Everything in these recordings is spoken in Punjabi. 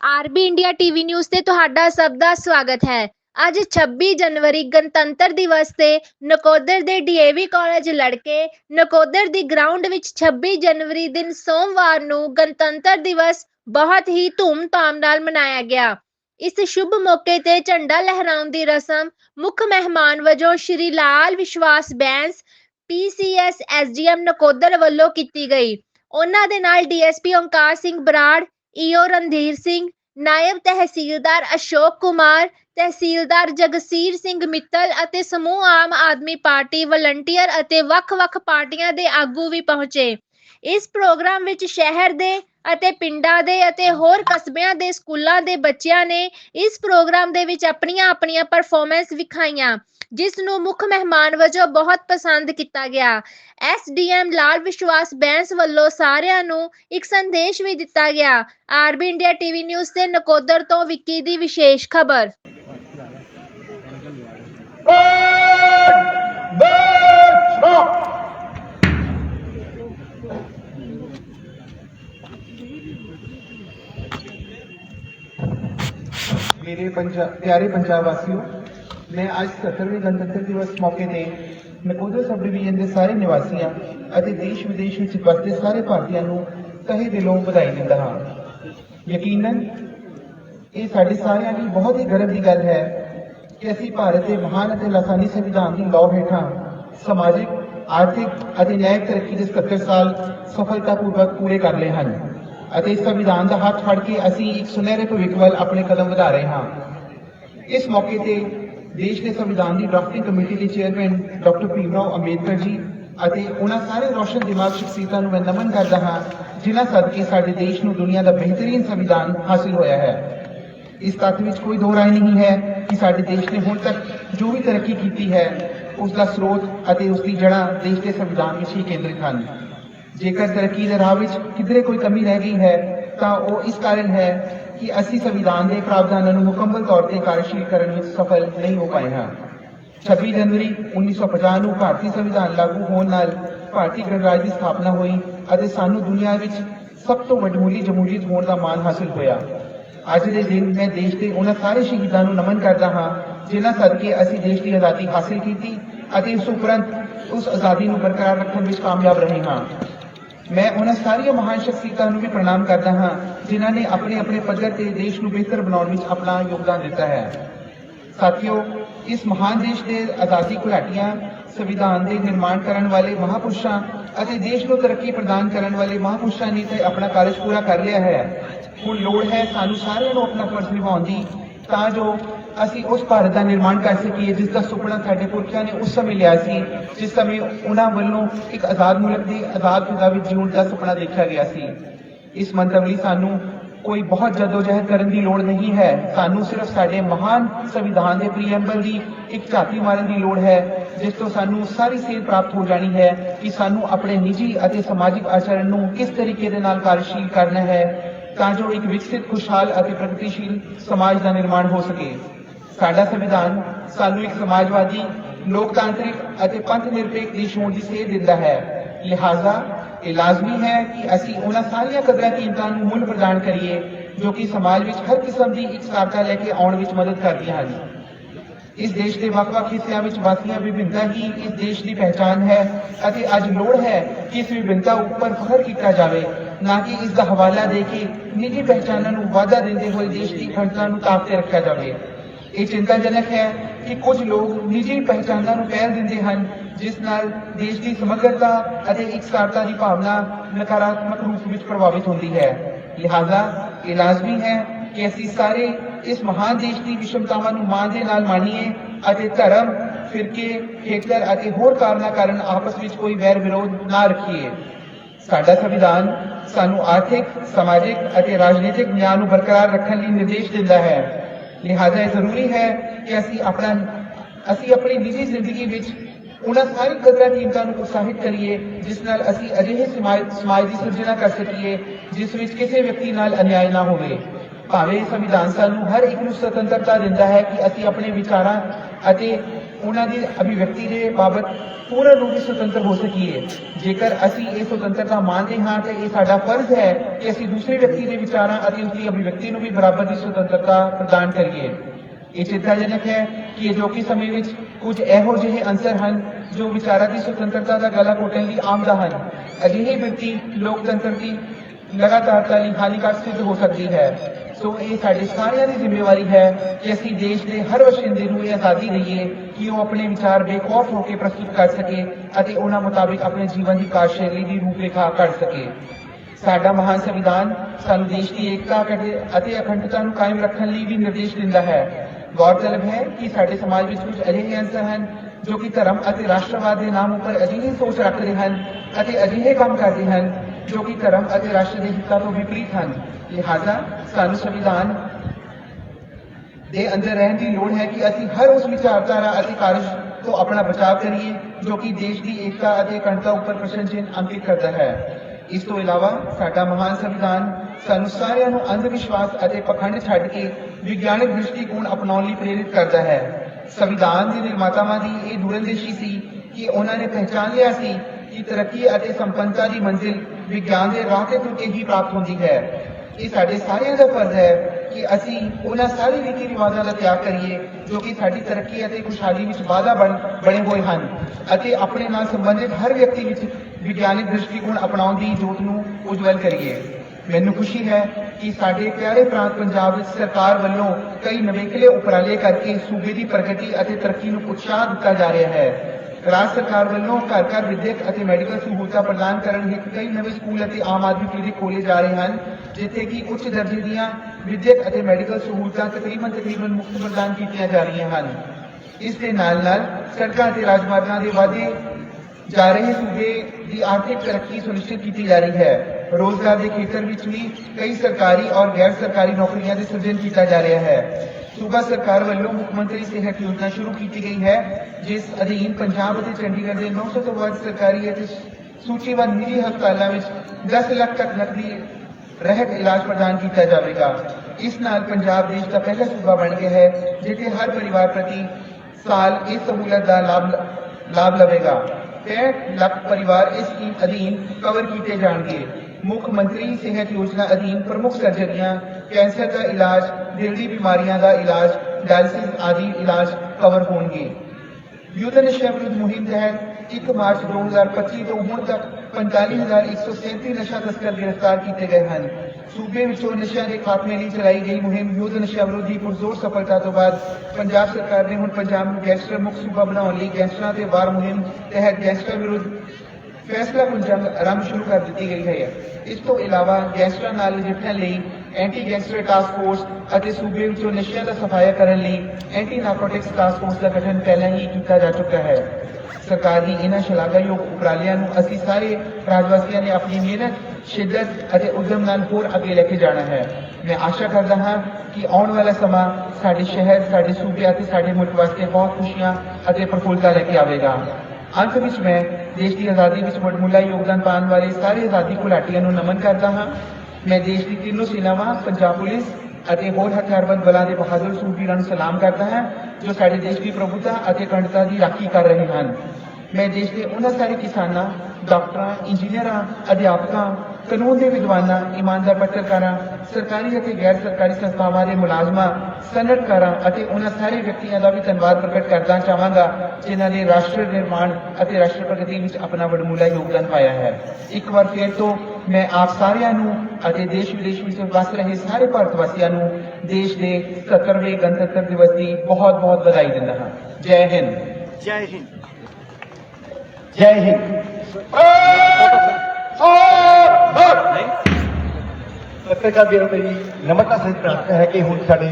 ਆਰਬੀ ਇੰਡੀਆ ਟੀਵੀ ਨਿਊਜ਼ ਤੇ ਤੁਹਾਡਾ ਸਭ ਦਾ ਸਵਾਗਤ ਹੈ। ਅੱਜ 26 ਜਨਵਰੀ ਗਣਤੰਤਰ ਦਿਵਸ ਤੇ ਨਕੋਦਰ ਦੇ ਡੀਏਵੀ ਕਾਲਜ ਲੜਕੇ ਨਕੋਦਰ ਦੀ ਗਰਾਊਂਡ ਵਿੱਚ 26 ਜਨਵਰੀ ਦਿਨ ਸੋਮਵਾਰ ਨੂੰ ਗਣਤੰਤਰ ਦਿਵਸ ਬਹੁਤ ਹੀ ਧੂਮ-ਧਾਮ ਨਾਲ ਮਨਾਇਆ ਗਿਆ। ਇਸ ਸ਼ੁਭ ਮੌਕੇ ਤੇ ਝੰਡਾ ਲਹਿਰਾਉਣ ਦੀ ਰਸਮ ਮੁੱਖ ਮਹਿਮਾਨ ਵਜੋਂ ਸ਼੍ਰੀ ਲਾਲ ਵਿਸ਼ਵਾਸ ਬੈਂਸ ਪੀਸੀਐਸ ਐਸਡੀਐਮ ਨਕੋਦਰ ਵੱਲੋਂ ਕੀਤੀ ਗਈ। ਉਹਨਾਂ ਦੇ ਨਾਲ ਡੀਐਸਪੀ ਓਂਕਾਰ ਸਿੰਘ ਬਰਾੜ ਈਓ ਰਣਧੀਰ ਸਿੰਘ, ਨਾਇਬ ਤਹਿਸੀਲਦਾਰ ਅਸ਼ੋਕ ਕੁਮਾਰ, ਤਹਿਸੀਲਦਾਰ ਜਗਸੀਰ ਸਿੰਘ ਮਿੱਤਲ ਅਤੇ ਸਮੂਹ ਆਮ ਆਦਮੀ ਪਾਰਟੀ ਵਲੰਟੀਅਰ ਅਤੇ ਵੱਖ-ਵੱਖ ਪਾਰਟੀਆਂ ਦੇ ਆਗੂ ਵੀ ਪਹੁੰਚੇ। ਇਸ ਪ੍ਰੋਗਰਾਮ ਵਿੱਚ ਸ਼ਹਿਰ ਦੇ ਅਤੇ ਪਿੰਡਾਂ ਦੇ ਅਤੇ ਹੋਰ ਕਸਬਿਆਂ ਦੇ ਸਕੂਲਾਂ ਦੇ ਬੱਚਿਆਂ ਨੇ ਇਸ ਪ੍ਰੋਗਰਾਮ ਦੇ ਵਿੱਚ ਆਪਣੀਆਂ-ਆਪਣੀਆਂ ਪਰਫਾਰਮੈਂਸ ਵਿਖਾਈਆਂ ਜਿਸ ਨੂੰ ਮੁੱਖ ਮਹਿਮਾਨ ਵਜੋਂ ਬਹੁਤ ਪਸੰਦ ਕੀਤਾ ਗਿਆ। ਐਸਡੀਐਮ ਲਾਲ ਵਿਸ਼ਵਾਸ ਬੈਂਸ ਵੱਲੋਂ ਸਾਰਿਆਂ ਨੂੰ ਇੱਕ ਸੰਦੇਸ਼ ਵੀ ਦਿੱਤਾ ਗਿਆ। ਆਰਬੀ ਇੰਡੀਆ ਟੀਵੀ ਨਿਊਜ਼ ਤੇ ਨਕੋਦਰ ਤੋਂ ਵਿੱਕੀ ਦੀ ਵਿਸ਼ੇਸ਼ ਖਬਰ। ਮੇਰੇ ਪੰਜਾਬ ਪਿਆਰੇ ਪੰਜਾਬ ਵਾਸੀਓ ਮੈਂ ਅੱਜ 77ਵੇਂ ਗਣਤੰਤਰ ਦਿਵਸ ਮੌਕੇ ਤੇ ਨਕੋਦਰ ਸਬ ਡਿਵੀਜ਼ਨ ਦੇ ਸਾਰੇ ਨਿਵਾਸੀਆਂ ਅਤੇ ਦੇਸ਼ ਵਿਦੇਸ਼ ਵਿੱਚ ਵਸਦੇ ਸਾਰੇ ਭਾਰਤੀਆਂ ਨੂੰ ਤਹਿ ਦਿਲੋਂ ਵਧਾਈ ਦਿੰਦਾ ਹਾਂ। ਯਕੀਨਨ, ਇਹ ਸਾਡੇ ਸਾਰਿਆਂ ਲਈ ਬਹੁਤ ਹੀ ਗਰਵ ਦੀ ਗੱਲ ਹੈ ਕਿ ਅਸੀਂ ਭਾਰਤ ਦੇ ਮਹਾਨ ਅਤੇ ਲਾਸਾਨੀ ਸੰਵਿਧਾਨ ਦੀ ਲੌ ਹੇਠਾਂ ਸਮਾਜਿਕ, ਆਰਥਿਕ ਅਤੇ ਨਿਆਇਕ ਤਰੱਕੀ ਦੇ 77 ਸਾਲ ਸਫਲਤਾਪੂਰਵਕ ਪੂਰੇ ਕਰ ਲਏ ਹਨ। ਅਤੇ ਸੰਵਿਧਾਨ ਦਾ ਹੱਥ ਫੜ ਕੇ ਅਸੀਂ ਇੱਕ ਸੁਨਹਿਰੇ ਭਵਿੱਖ ਵੱਲ ਆਪਣੇ ਕਦਮ ਵਧਾ ਰਹੇ ਹਾਂ। ਇਸ ਮੌਕੇ ਤੇ ਦੇਸ਼ ਦੇ ਸੰਵਿਧਾਨ ਦੀ ਡਰਾਫਟਿੰਗ ਕਮੇਟੀ ਦੇ ਚੇਅਰਮੈਨ ਡਾਕਟਰ ਭੀਮਰਾਓ ਅੰਬੇਦਕਰ ਜੀ ਅਤੇ ਉਹਨਾਂ ਸਾਰੇ ਰੋਸ਼ਨ ਦਿਮਾਗ ਸ਼ਖਸੀਅਤਾਂ ਨੂੰ ਮੈਂ ਨਮਨ ਕਰਦਾ ਹਾਂ, ਜਿਨ੍ਹਾਂ ਸਦਕੇ ਸਾਡੇ ਦੇਸ਼ ਨੂੰ ਦੁਨੀਆ ਦਾ ਬਿਹਤਰੀਨ ਸੰਵਿਧਾਨ ਹਾਸਿਲ ਹੋਇਆ ਹੈ। ਇਸ ਤੱਥ ਵਿੱਚ ਕੋਈ ਦੋ ਰਾਏ ਨਹੀਂ ਹੈ ਕਿ ਸਾਡੇ ਦੇਸ਼ ਨੇ ਹੁਣ ਤੱਕ ਜੋ ਵੀ ਤਰੱਕੀ ਕੀਤੀ ਹੈ ਉਸ ਦਾ ਸਰੋਤ ਅਤੇ ਉਸ ਦੀ ਜੜ੍ਹਾਂ ਦੇਸ਼ ਦੇ ਸੰਵਿਧਾਨ ਵਿੱਚ ਹੀ ਕੇਂਦਰਿਤ ਹਨ। ਜੇਕਰ ਤਰੱਕੀ ਦੇ ਰਾਹ ਵਿੱਚ ਕਿਧਰੇ ਕੋਈ ਕਮੀ ਰਹਿ ਗਈ ਹੈ, ਤਾਂ ਉਹ ਇਸ ਕਾਰਨ ਹੈ ਕਿ ਅਸੀਂ ਸੰਵਿਧਾਨ ਦੇ ਪ੍ਰਾਵਧਾਨਾਂ ਨੂੰ ਮੁਕੰਮਲ ਤੌਰ ਤੇ ਕਾਰਜਸ਼ੀਲ ਕਰਨ ਵਿੱਚ ਸਫਲ ਨਹੀਂ ਹੋ ਪਾਏ ਹਾਂ। 26 ਜਨਵਰੀ 1950 ਨੂੰ ਭਾਰਤੀ ਸੰਵਿਧਾਨ ਲਾਗੂ ਹੋਣ ਨਾਲ ਭਾਰਤੀ ਗਣਰਾਜ ਦੀ ਸਥਾਪਨਾ ਹੋਈ ਅਤੇ ਸਾਨੂੰ ਦੁਨੀਆ ਵਿੱਚ ਸਭ ਤੋਂ ਵੱਡਮੁੱਲੀ ਜਮਹੂਰੀਅਤ ਹੋਣ ਦਾ ਮਾਣ ਹਾਸਲ ਹੋਇਆ। ਅੱਜ ਦੇ ਦਿਨ ਮੈਂ ਦੇਸ਼ ਦੇ ਉਹਨਾਂ ਸਾਰੇ ਸ਼ਹੀਦਾਂ ਨੂੰ ਨਮਨ ਕਰਦਾ ਹਾਂ, ਜਿਨ੍ਹਾਂ ਸਦਕੇ ਅਸੀਂ ਦੇਸ਼ ਦੀ ਆਜ਼ਾਦੀ ਹਾਸਲ ਕੀਤੀ ਅਤੇ ਇਸ ਉਪਰੰਤ ਉਸ ਆਜ਼ਾਦੀ ਨੂੰ ਬਰਕਰਾਰ ਰੱਖਣ ਵਿੱਚ ਕਾਮਯਾਬ ਰਹੇ ਹਾਂ। ਮੈਂ ਉਹਨਾਂ ਸਾਰੀਆਂ ਮਹਾਨ ਸ਼ਖਸੀਅਤਾਂ ਨੂੰ ਵੀ ਪ੍ਰਣਾਮ ਕਰਦਾ ਹਾਂ, ਜਿਨ੍ਹਾਂ ਨੇ ਆਪਣੇ ਆਪਣੇ ਪੱਧਰ ਤੇ ਦੇਸ਼ ਨੂੰ ਬਿਹਤਰ ਬਣਾਉਣ ਵਿੱਚ ਆਪਣਾ ਯੋਗਦਾਨ ਦਿੱਤਾ ਹੈ। ਸਾਥੀਓ, ਇਸ ਮਹਾਨ ਦੇਸ਼ ਦੇ ਆਜ਼ਾਦੀ ਘੁਲਾਟੀਆਂ, ਸੰਵਿਧਾਨ ਦੇ ਨਿਰਮਾਣ ਕਰਨ ਵਾਲੇ ਮਹਾਪੁਰਸ਼ਾਂ ਅਤੇ ਦੇਸ਼ ਨੂੰ ਤਰੱਕੀ ਪ੍ਰਦਾਨ ਕਰਨ ਵਾਲੇ ਮਹਾਪੁਰਸ਼ਾਂ ਨੇ ਤੇ ਆਪਣਾ ਕਾਰਜ ਪੂਰਾ ਕਰ ਲਿਆ ਹੈ। ਹੁਣ ਲੋੜ ਹੈ ਸਾਨੂੰ ਸਾਰਿਆਂ ਨੂੰ ਆਪਣਾ ਫਰਜ਼ ਨਿਭਾਉਣ ਦੀ, ਤਾਂ ਜੋ ਅਸੀਂ ਉਸ ਭਾਰਤ ਦਾ ਨਿਰਮਾਣ ਕਰ ਸਕੀਏ, ਜਿਸ ਦਾ ਸੁਪਨਾ ਸਾਡੇ ਪੁਰਖਿਆਂ ਨੇ ਉਸ ਸਮੇਂ ਲਿਆ ਸੀ, ਜਿਸ ਸਮੇਂ ਉਹਨਾਂ ਵੱਲੋਂ ਇੱਕ ਆਜ਼ਾਦ ਮੁਲਕ ਦੀ, ਆਜ਼ਾਦ ਫਿਜ਼ਾ ਵਿੱਚ ਜਿਉਣ ਦਾ ਸੁਪਨਾ ਦੇਖਿਆ ਗਿਆ ਸੀ। ਇਸ ਮੰਤਵ ਲਈ ਸਾਨੂੰ ਕੋਈ ਬਹੁਤ ਜਦੋਜਹਿਦ ਕਰਨ ਦੀ ਲੋੜ ਨਹੀਂ ਹੈ। ਸਾਨੂੰ ਸਿਰਫ ਸਾਡੇ ਮਹਾਨ ਸੰਵਿਧਾਨ ਦੇ ਪ੍ਰੀਐਮਬਲ ਦੀ ਇੱਕ ਝਾਤੀ ਮਾਰਨ ਦੀ ਲੋੜ ਹੈ, ਜਿਸ ਤੋਂ ਸਾਨੂੰ ਸਾਰੀ ਸੇਧ ਪ੍ਰਾਪਤ ਹੋ ਜਾਣੀ ਹੈ ਕਿ ਸਾਨੂੰ ਆਪਣੇ ਨਿੱਜੀ ਅਤੇ ਸਮਾਜਿਕ ਆਚਰਣ ਨੂੰ ਕਿਸ ਤਰੀਕੇ ਦੇ ਨਾਲ ਕਾਰਜਸ਼ੀਲ ਕਰਨਾ ਹੈ, ਤਾਂ ਜੋ ਇੱਕ ਵਿਕਸਿਤ, ਖੁਸ਼ਹਾਲ ਅਤੇ ਪ੍ਰਗਤੀਸ਼ੀਲ ਸਮਾਜ ਦਾ ਨਿਰਮਾਣ ਹੋ ਸਕੇ। ਸਾਡਾ ਸੰਵਿਧਾਨ ਸਾਨੂੰ ਇੱਕ ਸਮਾਜਵਾਦੀ, ਲੋਕਤਾਂਤਰਿਕ ਅਤੇ ਪੰਥ ਨਿਰਪੇਖ ਦੇਸ਼ ਹੋਣ ਦੀ ਸੇਧ ਦਿੰਦਾ ਹੈ। ਲਿਹਾਜ਼ਾ ਇਹ ਲਾਜ਼ਮੀ ਹੈ ਕਿ ਅਸੀਂ ਉਹਨਾਂ ਸਾਰੀਆਂ ਕਦਰਾਂ ਕੀਮਤਾਂ ਨੂੰ ਮੁੱਲ ਪ੍ਰਦਾਨ ਕਰੀਏ, ਜੋ ਕਿ ਸਮਾਜ ਵਿੱਚ ਹਰ ਕਿਸਮ ਦੀ ਇਕਸਾਰਤਾ ਲੈ ਕੇ ਆਉਣ ਵਿੱਚ ਮਦਦ ਕਰਦੀਆਂ ਹਨ। ਇਸ ਦੇਸ਼ ਦੇ ਵੱਖ-ਵੱਖ ਹਿੱਸਿਆਂ ਵਿੱਚ ਵਾਸੀਆਂ ਵਿਭਿੰਨਤਾ ਹੀ ਇਸ ਦੇਸ਼ ਦੀ ਪਹਿਚਾਨ ਹੈ ਅਤੇ ਅੱਜ ਲੋੜ ਹੈ ਕਿ ਇਸ ਵਿਭਿੰਨਤਾ ਉੱਪਰ ਫਖਰ ਕੀਤਾ ਜਾਵੇ, ਨਾ ਕਿ ਇਸ ਦਾ ਹਵਾਲਾ ਦੇ ਕੇ ਨਿੱਜੀ ਪਹਿਚਾਨਾਂ ਨੂੰ ਵਾਧਾ ਦਿੰਦੇ ਹੋਏ ਦੇਸ਼ ਦੀ ਅਖੰਡਤਾ ਨੂੰ ਤਾਕ ਰੱਖਿਆ ਜਾਵੇ। ਇਹ ਚਿੰਤਾਜਨਕ ਹੈ ਕਿ ਕੁਝ ਲੋਕ ਨਿੱਜੀ ਪਹਿਚਾਣਾਂ ਨੂੰ ਪਹਿਲ ਦਿੰਦੇ ਹਨ, ਜਿਸ ਨਾਲ ਦੇਸ਼ ਦੀ ਸਮਗਰਤਾ ਅਤੇ ਇਕਸਾਰਤਾ ਦੀ ਭਾਵਨਾ ਨਕਾਰਾਤਮਕ ਰੂਪ ਵਿੱਚ ਪ੍ਰਭਾਵਿਤ ਹੁੰਦੀ ਹੈ। ਲਿਹਾਜ਼ਾ, ਇਹ ਲਾਜ਼ਮੀ ਹੈ ਕਿ ਅਸੀਂ ਸਾਰੇ ਇਸ ਮਹਾਨ ਦੇਸ਼ ਦੀ ਵਿਸ਼ਮਤਾਵਾਂ ਨੂੰ ਮਾਣ ਦੇ ਨਾਲ ਮਾਣੀਏ ਅਤੇ ਧਰਮ, ਫਿਰਕੇ, ਖੇਤਰ ਅਤੇ ਹੋਰ ਕਾਰਨਾਂ ਕਾਰਨ ਆਪਸ ਵਿੱਚ ਕੋਈ ਵੈਰ ਵਿਰੋਧ ਨਾ ਰੱਖੀਏ। ਸਾਡਾ ਸੰਵਿਧਾਨ ਸਾਨੂੰ ਆਰਥਿਕ, ਸਮਾਜਿਕ ਅਤੇ ਰਾਜਨੀਤਿਕ ਨਿਆਂ ਨੂੰ ਬਰਕਰਾਰ ਰੱਖਣ ਲਈ ਨਿਰਦੇਸ਼ ਦਿੰਦਾ ਹੈ। ਲਿਹਾਜ਼ਾ ਇਹ ਜ਼ਰੂਰੀ ਹੈ ਕਿ ਅਸੀਂ ਆਪਣਾ, ਅਸੀਂ ਆਪਣੀ ਨਿੱਜੀ ਜ਼ਿੰਦਗੀ ਵਿੱਚ ਉਹਨਾਂ ਸਾਰੀ ਕਦਰਾਂ ਕੀਮਤਾਂ ਨੂੰ ਉਤਸ਼ਾਹਿਤ ਕਰੀਏ, ਜਿਸ ਨਾਲ ਅਸੀਂ ਅਜਿਹੇ ਸਮਾਜ ਸਮਾਜ ਦੀ ਸਿਰਜਣਾ ਕਰ ਸਕੀਏ, ਜਿਸ ਵਿੱਚ ਕਿਸੇ ਵਿਅਕਤੀ ਨਾਲ ਅਨਿਆਏ ਨਾ ਹੋਵੇ। ਭਾਵੇਂ ਸੰਵਿਧਾਨ ਸਾਨੂੰ ਹਰ ਇੱਕ ਨੂੰ ਸੁਤੰਤਰਤਾ ਦਿੰਦਾ ਹੈ ਕਿ ਅਸੀਂ ਆਪਣੇ ਵਿਚਾਰਾਂ ਅਤੇ ਉਹਨਾਂ ਦੀ ਅਭਿਵਿਅਕਤੀ ਦੇ ਬਾਬਤ ਪੂਰਨ ਰੂਪ ਵਿੱਚ ਸੁਤੰਤਰ ਹੋ ਸਕੀਏ ਜੇਕਰ ਅਸੀਂ ਇਹ ਸੁਤੰਤਰਤਾ ਮੰਨਦੇ ਹਾਂ ਤੇ ਇਹ ਸਾਡਾ ਫਰਜ਼ ਹੈ ਕਿ ਅਸੀਂ ਦੂਸਰੇ ਵਿਅਕਤੀ ਦੇ ਵਿਚਾਰਾਂ ਅਤੇ ਉਸ ਦੀ ਅਭਿਵਿਅਕਤੀ ਨੂੰ ਵੀ ਬਰਾਬਰ ਦੀ ਸੁਤੰਤਰਤਾ ਪ੍ਰਦਾਨ ਕਰੀਏ ਇਹ ਚਿੰਤਾਜਨਕ ਹੈ ਕਿ ਅਜੋਕੇ ਸਮੇਂ ਵਿੱਚ ਕੁਝ ਇਹੋ ਜਿਹੇ ਅੰਸਰ ਹਨ ਜੋ ਵਿਚਾਰਾਂ ਦੀ ਸੁਤੰਤਰਤਾ ਦਾ ਗਲਾ ਘੋਟਣ ਲਈ ਆਮਦਾ ਹਨ ਅਜਿਹੇ ਵਿਅਕਤੀ ਲੋਕਤੰਤਰ ਦੀ ਲਗਾਤਾਰਤਾ ਲਈ ਹਾਨੀਕਾਰਕ ਸਿੱਧ ਹੋ ਸਕਦੀ ਹੈ ਸੋ ਇਹ ਸਾਡੇ ਸਾਰਿਆਂ ਦੀ ਜ਼ਿੰਮੇਵਾਰੀ ਹੈ ਕਿ ਅਸੀਂ ਦੇਸ਼ ਦੇ ਹਰ ਵਸਿੰਦੇ ਨੂੰ ਇਹ ਆਜ਼ਾਦੀ ਦਈਏ ਕਿ ਉਹ ਆਪਣੇ ਵਿਚਾਰ ਬੇਖੌਫ ਹੋ ਕੇ ਪ੍ਰਸਤੁਤ ਕਰ ਸਕੇ ਅਤੇ ਉਹਨਾਂ ਮੁਤਾਬਿਕ ਆਪਣੇ ਜੀਵਨ ਦੀ ਕਾਰਜਸ਼ੈਲੀ ਦੀ ਰੂਪਰੇਖਾ ਘੜ ਸਕੇ। ਸਾਡਾ ਮਹਾਨ ਸੰਵਿਧਾਨ ਸਾਨੂੰ ਦੇਸ਼ ਦੀ ਏਕਤਾ ਅਤੇ- ਅਖੰਡਤਾ ਨੂੰ ਕਾਇਮ ਰੱਖਣ ਲਈ ਵੀ ਨਿਰਦੇਸ਼ ਦਿੰਦਾ ਹੈ। ਗੌਰਤਲਬ ਹੈ ਕਿ ਸਾਡੇ ਸਮਾਜ ਵਿੱਚ ਕੁਝ ਅਜਿਹੇ ਅੰਸਰ ਹਨ ਜੋ ਕਿ ਧਰਮ ਅਤੇ ਰਾਸ਼ਟਰਵਾਦ ਦੇ ਨਾਮ ਉੱਪਰ ਅਜਿਹੀ ਸੋਚ ਰੱਖਦੇ ਹਨ ਅਤੇ ਅਜਿਹੇ ਕੰਮ ਕਰਦੇ ਹਨ ਜੋ ਕਿ ਧਰਮ ਅਤੇ ਰਾਸ਼ਟਰ ਦੇ ਹਿੱਤਾਂ ਤੋਂ ਵਿਪਰੀਤ ਹਨ ਲਿਹਾਜ਼ਾ ਸਾਨੂੰ ਸੰਵਿਧਾਨ ਦੇ ਅੰਦਰ ਰਹਿਣ ਦੀ ਲੋੜ ਹੈ ਕਿ ਅਸੀਂ ਹਰ ਉਸ ਵਿਚਾਰਧਾਰਾ ਅਤੇ ਕਾਰਜ ਤੋਂ ਆਪਣਾ ਬਚਾਅ ਕਰੀਏ ਜੋ ਕਿ ਦੇਸ਼ ਦੀ ਏਕਤਾ ਅਤੇ ਅਖੰਡਤਾ ਉੱਪਰ ਪ੍ਰਸ਼ਨ ਚਿੰਨ੍ਹ ਅੰਕਿਤ ਕਰਦਾ ਹੈ ਇਸ ਤੋਂ ਇਲਾਵਾ ਸਾਡਾ ਮਹਾਨ ਸੰਵਿਧਾਨ ਸਾਨੂੰ ਸਾਰਿਆਂ ਨੂੰ ਅੰਧ ਵਿਸ਼ਵਾਸ ਅਤੇ ਪਖੰਡ ਛੱਡ ਕੇ ਵਿਗਿਆਨਕ ਦ੍ਰਿਸ਼ਟੀਕੋਣ ਅਪਣਾਉਣ ਲਈ ਪ੍ਰੇਰਿਤ ਕਰਦਾ ਹੈ ਸੰਵਿਧਾਨ ਦੇ ਨਿਰਮਾਤਾਵਾਂ ਦੀ ਇਹ ਦੂਰੰਦੇਸ਼ੀ ਸੀ ਕਿ ਉਹਨਾਂ ਨੇ ਪਹਿਚਾਨ ਲਿਆ ਸੀ ਕਿ ਤਰੱਕੀ ਅਤੇ ਸੰਪੰਨਤਾ ਦੀ ਮੰਜ਼ਿਲ ਵਿਗਿਆਨ ਦੇ ਰਾਹ ਤੇ ਤੁਰ ਕੇ ਹੀ ਪ੍ਰਾਪਤ ਹੁੰਦੀ ਹੈ ਇਹ ਸਾਡੇ ਸਾਰਿਆਂ ਦਾ ਫਰਜ਼ ਹੈ ਕਿ ਅਸੀਂ ਉਹਨਾਂ ਸਾਰੇ ਰੀਤੀ ਰਿਵਾਜਾਂ ਦਾ ਤਿਆਗ ਕਰੀਏ ਜੋ ਕਿ ਸਾਡੀ ਤਰੱਕੀ ਅਤੇ ਖੁਸ਼ਹਾਲੀ ਵਿੱਚ ਵਾਧਾ ਬਣੇ ਹੋਏ ਹਨ ਅਤੇ ਆਪਣੇ ਨਾਲ ਸੰਬੰਧਿਤ ਹਰ ਵਿਅਕਤੀ ਵਿੱਚ ਵਿਗਿਆਨਿਕ ਦ੍ਰਿਸ਼ਟੀਕੋਣ ਅਪਣਾਉਣ ਦੀ ਜੋਤ ਨੂੰ ਉਜਵਲ ਕਰੀਏ ਮੈਨੂੰ ਖੁਸ਼ੀ ਹੈ ਕਿ ਸਾਡੇ ਪਿਆਰੇ ਪ੍ਰਾਂਤ ਪੰਜਾਬ ਵਿੱਚ ਸਰਕਾਰ ਵੱਲੋਂ ਕਈ ਨਵੇਕਲੇ ਉਪਰਾਲੇ ਕਰਕੇ ਸੂਬੇ ਦੀ ਪ੍ਰਗਤੀ ਅਤੇ ਤਰੱਕੀ ਨੂੰ ਉਤਸ਼ਾਹ ਦਿੱਤਾ ਜਾ ਰਿਹਾ ਹੈ ਰਾਜ ਸਰਕਾਰ ਵੱਲੋਂ ਘਰ ਘਰ ਵਿਦਿਅਕ ਅਤੇ ਮੈਡੀਕਲ ਸਹੂਲਤਾਂ ਪ੍ਰਦਾਨ ਕਰਨ ਹਿੱਤ ਕਈ ਨਵੇਂ ਸਕੂਲ ਅਤੇ ਆਮ ਆਦਮੀ ਕਲੀਨਿਕ ਖੋਲ੍ਹੇ ਜਾ ਰਹੇ ਹਨ, ਜਿੱਥੇ ਕਿ ਉੱਚ ਦਰਜੇ ਦੀਆਂ ਵਿਦਿਅਕ ਅਤੇ ਮੈਡੀਕਲ ਸਹੂਲਤਾਂ ਤਕਰੀਬਨ ਤਕਰੀਬਨ ਮੁਫਤ ਪ੍ਰਦਾਨ ਕੀਤੀਆਂ ਜਾ ਰਹੀਆਂ ਹਨ। ਇਸ ਦੇ ਨਾਲ ਨਾਲ ਸੜਕਾਂ ਅਤੇ ਰਾਜਮਾਰਗਾਂ ਦੇ ਵਾਧੇ ਜਾ ਰਹੇ ਸੂਬੇ ਦੀ ਆਰਥਿਕ ਤਰੱਕੀ ਸੁਨਿਸ਼ਚਿਤ ਕੀਤੀ ਜਾ ਰਹੀ ਹੈ। ਰੋਜ਼ਗਾਰ ਦੇ ਖੇਤਰ ਵਿੱਚ ਵੀ ਕਈ ਸਰਕਾਰੀ ਔਰ ਗੈਰ ਸਰਕਾਰੀ ਨੌਕਰੀਆਂ ਦੇ ਸ੍ਰਿਜਣ ਕੀਤਾ ਜਾ ਰਿਹਾ ਹੈ। ਸੂਬਾ ਸਰਕਾਰ ਵੱਲੋਂ ਮੁੱਖ ਮੰਤਰੀ ਸਿਹਤ ਯੋਜਨਾ ਸ਼ੁਰੂ ਕੀਤੀ ਗਈ ਹੈ, ਜਿਸ ਅਧੀਨ ਪੰਜਾਬ ਅਤੇ ਚੰਡੀਗੜ੍ਹ ਦੇ 900 ਤੋਂ ਵੱਧ ਸਰਕਾਰੀ ਅਤੇ ਸੂਚੀਬੱਧ ਨਿੱਜੀ ਹਸਪਤਾਲਾਂ ਵਿੱਚ 10 ਲੱਖ ਤੱਕ ਨਕਦੀ ਰਹਿਤ ਇਲਾਜ ਪ੍ਰਦਾਨ ਕੀਤਾ ਜਾਵੇਗਾ। ਇਸ ਨਾਲ ਪੰਜਾਬ ਦੇਸ਼ ਦਾ ਪਹਿਲਾ ਸੂਬਾ ਬਣ ਗਿਆ ਹੈ, ਜਿੱਥੇ ਹਰ ਪਰਿਵਾਰ ਪ੍ਰਤੀ ਸਾਲ ਇਸ ਸਹੂਲਤ ਦਾ ਲਾਭ ਲਾਭ ਲਵੇਗਾ। 65 ਲੱਖ ਪਰਿਵਾਰ ਇਸ ਸਕੀਮ ਅਧੀਨ ਕਵਰ ਕੀਤੇ ਜਾਣਗੇ। ਮੁੱਖ ਮੰਤਰੀ ਸਿਹਤ ਯੋਜਨਾ ਅਧੀਨ ਪ੍ਰਮੁੱਖ ਸਰਜਰੀਆਂ, ਕੈਂਸਰ ਦਾ ਇਲਾਜ, ਦਿਲ ਦੀ ਬਿਮਾਰੀਆਂ ਦਾ ਇਲਾਜ ਡਾਇਲਿਸਿਸ ਆਦਿ ਇਲਾਜ ਕਵਰ ਹੋਣਗੇ। ਯੁੱਧ ਨਸ਼ਾ ਵਿਰੁੱਧ ਮੁਹਿੰਮ ਤਹਿਤ 1 ਮਾਰਚ 2025 ਤੋਂ ਹੁਣ ਤੱਕ 45137 ਨਸ਼ਾ ਤਸਕਰ ਗ੍ਰਿਫਤਾਰ ਕੀਤੇ ਗਏ ਹਨ। ਸੂਬੇ ਵਿੱਚੋਂ ਨਸ਼ਿਆਂ ਦੇ ਖਾਤਮੇ ਲਈ ਚਲਾਈ ਗਈ ਮੁਹਿੰਮ ਯੁੱਧ ਨਸ਼ਾ ਵਿਰੋਧੀ ਪੁਰਜ਼ੋਰ ਸਫਲਤਾ ਤੋਂ ਬਾਅਦ ਪੰਜਾਬ ਸਰਕਾਰ ਨੇ ਹੁਣ ਪੰਜਾਬ ਨੂੰ ਗੈਂਗਸਟਰ ਮੁਕਤ ਸੂਬਾ ਬਣਾਉਣ ਲਈ ਗੈਂਗਸਟਰਾਂ ਦੇ ਵਾਰ ਮੁਹਿੰਮ ਤਹਿਤ ਗੈਂਗਸਟਰ ਵਿਰੁੱਧ ਫੈਸਲਾ ਕੁਨ ਆਰੰਭ ਸ਼ੁਰੂ ਕਰ ਦਿੱਤੀ ਗਈ ਹੈ। ਇਸ ਤੋਂ ਇਲਾਵਾ ਗੈਂਗਸਟਰਾਂ ਨਾਲ ਨਜਿੱਠਣ ਲਈ ਐਂਟੀ ਗੈਂਗਸਟਰ ਟਾਸਕ ਫੋਰਸ ਅਤੇ ਸੂਬੇ ਵਿੱਚੋਂ ਨਸ਼ਿਆਂ ਦਾ ਸਫਾਇਆ ਕਰਨ ਲਈ ਐਂਟੀ ਨਾਰਕੋਟਿਕਸ ਟਾਸਕ ਫੋਰਸ ਦਾ ਗਠਨ ਪਹਿਲਾਂ ਹੀ ਕੀਤਾ ਜਾ ਚੁੱਕਾ ਹੈ। ਸਰਕਾਰ ਦੀ ਇਹਨਾਂ ਸ਼ਲਾਘਾਯੋਗ ਉਪਰਾਲਿਆਂ ਨੂੰ ਅਸੀਂ ਸਾਰੇ ਰਾਜ ਵਾਸੀਆਂ ਨੇ ਆਪਣੀ ਮਿਹਨਤ, ਸ਼ਿੱਦਤ ਅਤੇ ਉਦਮ ਨਾਲ ਹੋਰ ਅੱਗੇ ਲੈ ਕੇ ਜਾਣਾ ਹੈ। ਮੈਂ ਆਸ਼ਾ ਕਰਦਾ ਹਾਂ ਕਿ ਆਉਣ ਵਾਲਾ ਸਮਾਂ ਸਾਡੇ ਸ਼ਹਿਰ, ਸਾਡੇ ਸੂਬੇ ਅਤੇ ਸਾਡੇ ਮੁਲਕ ਵਾਸਤੇ ਬਹੁਤ ਖੁਸ਼ੀਆਂ ਅਤੇ ਪ੍ਰਫੁੱਲਤਾ ਲੈ ਕੇ ਆਵੇਗਾ। ਅੰਤ ਵਿੱਚ ਮੈਂ ਦੇਸ਼ ਦੀ ਆਜ਼ਾਦੀ ਵਿੱਚ ਵਡਮੁੱਲਾ ਯੋਗਦਾਨ ਪਾਉਣ ਵਾਲੇ ਸਾਰੇ ਆਜ਼ਾਦੀ ਘੁਲਾਟੀਆਂ ਨੂੰ ਨਮਨ ਕਰਦਾ ਹਾਂ। ਮੈਂ ਦੇਸ਼ ਦੀ ਤਿੰਨੋਂ ਸੈਨਾਵਾਂ, ਪੰਜਾਬ ਪੁਲਿਸ ਅਤੇ ਹੋਰ ਹਥਿਆਰਬੰਦ ਬਲਾਂ ਦੇ ਬਹਾਦਰ ਸੂਰਬੀਰਾਂ ਨੂੰ ਸਲਾਮ ਕਰਦਾ ਹਾਂ, ਜੋ ਸਾਡੇ ਦੇਸ਼ ਦੀ ਪ੍ਰਭੂਤਾ ਅਤੇ ਅਖੰਡਤਾ ਦੀ ਰਾਖੀ ਕਰ ਰਹੇ ਹਨ। ਮੈਂ ਦੇਸ਼ ਦੇ ਉਹਨਾਂ ਸਾਰੇ ਕਿਸਾਨਾਂ, ਡਾਕਟਰਾਂ, ਇੰਜੀਨੀਅਰਾਂ, ਅਧਿਆਪਕਾਂ ਕਾਨੂੰਨ ਦੇ ਵਿਦਵਾਨਾਂ ਇਮਾਨਦਾਰ ਪੱਤਰਕਾਰਾਂ ਸਰਕਾਰੀ ਅਤੇ ਗੈਰ ਸਰਕਾਰੀ ਸੰਸਥਾਵਾਂ ਦੇ ਮੁਲਾਜ਼ਮਾਂ ਸਨਅਤਕਾਰਾਂ ਅਤੇ ਉਹਨਾਂ ਸਾਰੇ ਵਿਅਕਤੀਆਂ ਦਾ ਵੀ ਧੰਨਵਾਦ ਪ੍ਰਗਟ ਕਰਨਾ ਚਾਹਾਂਗਾ ਜਿਨ੍ਹਾਂ ਨੇ ਰਾਸ਼ਟਰ ਨਿਰਮਾਣ ਅਤੇ ਰਾਸ਼ਟਰ ਪ੍ਰਗਤੀ ਵਿੱਚ ਆਪਣਾ ਵਡਮੁੱਲਾ ਯੋਗਦਾਨ ਪਾਇਆ ਹੈ। ਇੱਕ ਵਾਰ ਫਿਰ ਤੋਂ ਮੈਂ ਆਪ ਸਾਰਿਆਂ ਨੂੰ ਅਤੇ ਦੇਸ਼ ਵਿਦੇਸ਼ ਵਿੱਚ ਵਸ ਰਹੇ ਸਾਰੇ ਭਾਰਤ ਵਾਸੀਆਂ ਨੂੰ ਦੇਸ਼ ਦੇ 77ਵੇਂ ਗਣਤੰਤਰ ਦਿਵਸ ਦੀ ਬਹੁਤ ਬਹੁਤ ਵਧਾਈ ਦਿੰਦਾ ਹਾਂ। ਜੈ ਹਿੰਦ। ਜੈ ਹਿੰਦ। ਜੈ ਹਿੰਦ। ਪੱਤਰਕਾਰ ਵੀਰੋ ਮੇਰੀ ਨਮਰਤਾ ਸਹਿਤ ਪ੍ਰਾਰਥਨਾ ਹੈ ਕਿ ਹੁਣ ਸਾਡੇ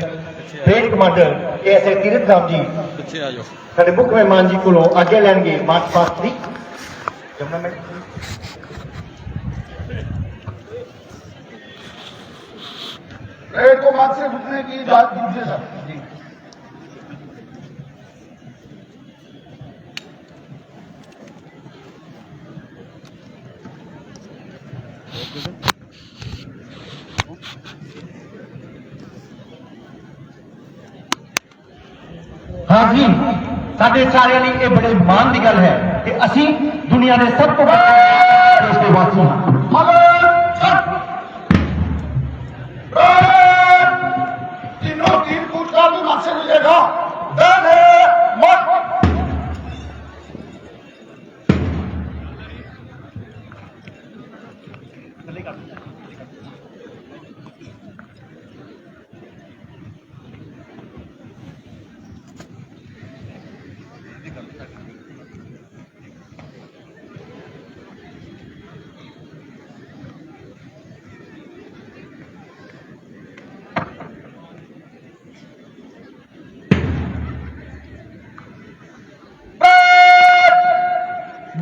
ਬ੍ਰਿਗੇਡ ਕਮਾਂਡਰ ਏਐਸਆਈ ਤੀਰਥ ਰਾਮ ਜੀ ਪਿੱਛੇ ਆ ਜਾਓ ਸਾਡੇ ਮੁੱਖ ਮਹਿਮਾਨ ਜੀ ਕੋਲੋਂ ਆਗਿਆ ਲੈਣਗੇ ਮਾਰਚ ਪਾਸਟ ਦੀ ਜਮਨਾ ਮੈਡਮ एक को मार्क्स से घुटने की बात कीजिए सर जी हाँ ਸਾਡੇ ਸਾਰਿਆਂ ਲਈ ਇਹ ਬੜੇ ਮਾਣ ਦੀ ਗੱਲ ਹੈ ਕਿ ਅਸੀਂ ਦੁਨੀਆ ਦੇ ਸਭ ਤੋਂ ਵੱਡੇ ਦੇਸ਼ ਦੇ ਵਾਸੀ ਹਾਂ।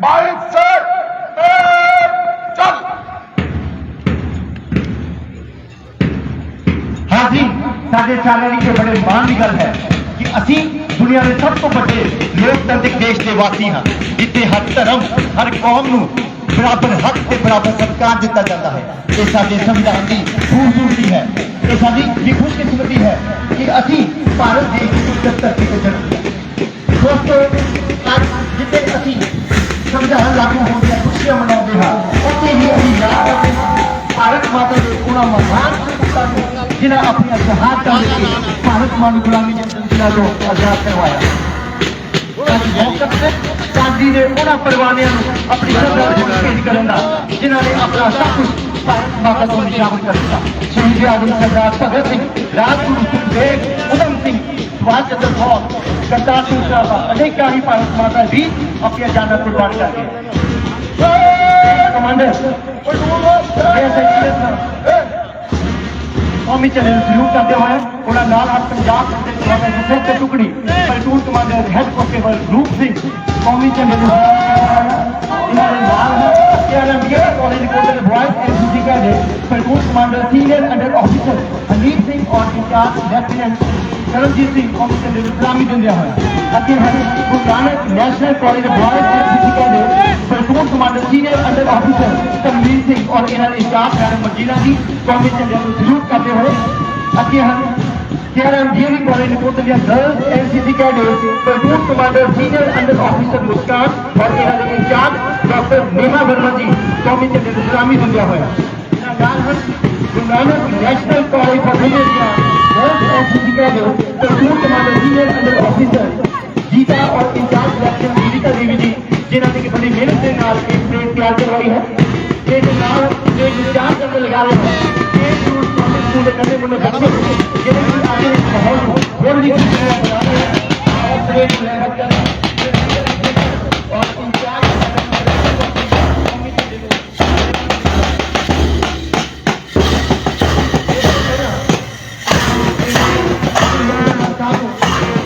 बाइक से चल। हाँ जी साढ़े चालानी के बड़े मान गल है कि असी दुनिया के सब तो वे लोकतांत्रिक देश के वासी हाँ। जिसे हर धर्म हर कौम बराबर हक के बराबर सत्कार दिता जाता है। ये साजे संविधान की खूबसूरती है। यह साड़ी खुशकिस्मती है कि असी भारत देश की धरती से जन्म ਸੰਵਿਧਾਨ ਲਾਗੂ ਹੋਣ ਦੀਆਂ ਖੁਸ਼ੀਆਂ ਮਨਾਉਂਦੇ ਹਾਂ ਉੱਥੇ ਹੀ ਅਸੀਂ ਯਾਦ ਕਰਦੇ ਹਾਂ। ਭਾਰਤ ਮਾਤਾ ਦੇ ਉਹਨਾਂ ਮਹਾਨ ਸਪੂਤਾਂ ਨੂੰ ਜਿਨ੍ਹਾਂ ਆਪਣੀਆਂ ਸ਼ਹਾਦਤਾਂ ਦੇ ਕੇ ਭਾਰਤ ਮਾਂ ਨੂੰ ਗੁਲਾਮੀ ਦੇ ਜ਼ੰਜੀਰਾਂ ਤੋਂ ਆਜ਼ਾਦ ਕਰਵਾਇਆ। ਅੱਜ ਮੌਕਾ ਹੈ ਚਾਂਦੀ ਦੇ ਉਹਨਾਂ ਪਰਵਾਨਿਆਂ ਨੂੰ ਆਪਣੀ ਸ਼ਰਧਾ ਭੇਟ ਕਰਨ ਦਾ, ਜਿਨ੍ਹਾਂ ਨੇ ਆਪਣਾ ਸਭ ਕੁਝ ਭਾਰਤ ਮਾਤਾ ਤੋਂ ਨਿਸ਼ਾਵਰ ਕਰ ਦਿੱਤਾ। ਸ਼ਹੀਦ ਆਜ਼ਮ ਸਰਦਾਰ ਭਗਤ ਸਿੰਘ, ਰਾਜਗੁਰੂ ਸੁਖਦੇਵ ਉਦਮ ਸਿੰਘ, ਸੁਭਾਸ਼ ਚੰਦਰ ਬੋਸ ਕਰਤਾਰ ਸਿੰਘ ਸਰਾਭਾ ਅਨੇਕਾਂ ਹੀ ਭਾਰਤ ਮਾਤਾ ਵੀ ਆਪਣੀਆਂ ਜਾਨਾਂ ਕੁਰਬਾਨ ਕਰ ਗਏ ਕਮਾਂਡਰ ਇਹ ਸੈਕਟਰ ਕੌਮੀ ਚੈਨਲ ਨੂੰ ਸਲੂਟ ਕਰਦੇ ਹੋਏ ਉਹਨਾਂ ਨਾਲ ਆ ਪੰਜਾਬ ਦੇ commander sector ਟੁਕੜੀ platoon commander head constable Roop Singh ਕੌਮੀ ਚੈਨਲ ਨੂੰ ਇਹਨਾਂ ਦੇ ਨਾਲ K R M B A college ਕੋਟਲ boys NCC cadet platoon commander senior under officer Hanif Singh ਔਰ ਇੰਚਾਰਜ ਲੈਫਟੀਨੈਂਟ ਕਰਮਜੀਤ ਸਿੰਘ ਕੌਮੀ ਚੈਨਲ ਨੂੰ ਸਲਾਮੀ ਦਿੰਦੇ ਹੋਏ ਅਤੇ ਹਨ Guru Nanak national college boys NCC cadet platoon commander senior under officer Tanveer Singh ਔਰ ਇਹਨਾਂ ਦੇ ਇੰਚਾਰਜ ਮੈਡਮ ਮਜੀਨਾ ਜੀ ਕੌਮੀ ਚੈਨਲ ਨੂੰ ਸਲੂਟ ਕਰਦੇ ਹੋਏ ਅੱਗੇ ਹਨ K R M G V college report ਦੀਆਂ girls NCC cadet platoon commander senior under officer Muskan ਔਰ ਇਹਨਾਂ ਦੇ ਇੰਚਾਰਜ ਡਾਕਟਰ ਨੇਹਾ ਵਰਮਾ ਜੀ ਕੌਮੀ ਚੈਨਲ ਨੂੰ ਸਲਾਮੀ ਦਿੰਦੇ ਹੋਏ ਇਹਨਾਂ ਨਾਲ ਹਨ ਗੁਰੂ ਨਾਨਕ ਨੈਸ਼ਨਲ ਕਾਲਜ ਫਤਿਹਗੜ੍ਹ ਦੀਆਂ girls NCC cadet platoon commander senior under officer Jeeta ਔਰ ਇੰਚਾਰਜ ਲੈਫਟੀਨੈਂਟ ਜੀਤਾ ਦੇਵੀ ਜੀ ਜਿਨ੍ਹਾਂ ਨੇ ਕਿ ਬੜੀ ਮਿਹਨਤ ਦੇ ਨਾਲ ਇਹ ਪਲੇਟ ਤਿਆਰ ਕਰਵਾਈ ਹੈ ਤੇ ਦੇ ਨਾਲ ਇਹ ਇੰਚਾਰਜ ਅੰਦਰ ਲਗਾ ਰਹੇ ਹਨ ਇਹ ਟੂਰ ਸਕੂਲ ਦੇ ਕੰਨੇ ਮੁੰਡੇ ਬੱਚੇ ਜਿਹੜੇ ਕਿ ਆਗੇ ਮਾਹੌਲ ਨੂੰ ਹੋਰ ਵੀ ਖੁਸ਼ੀ ਨਾਲ ਬਣਾ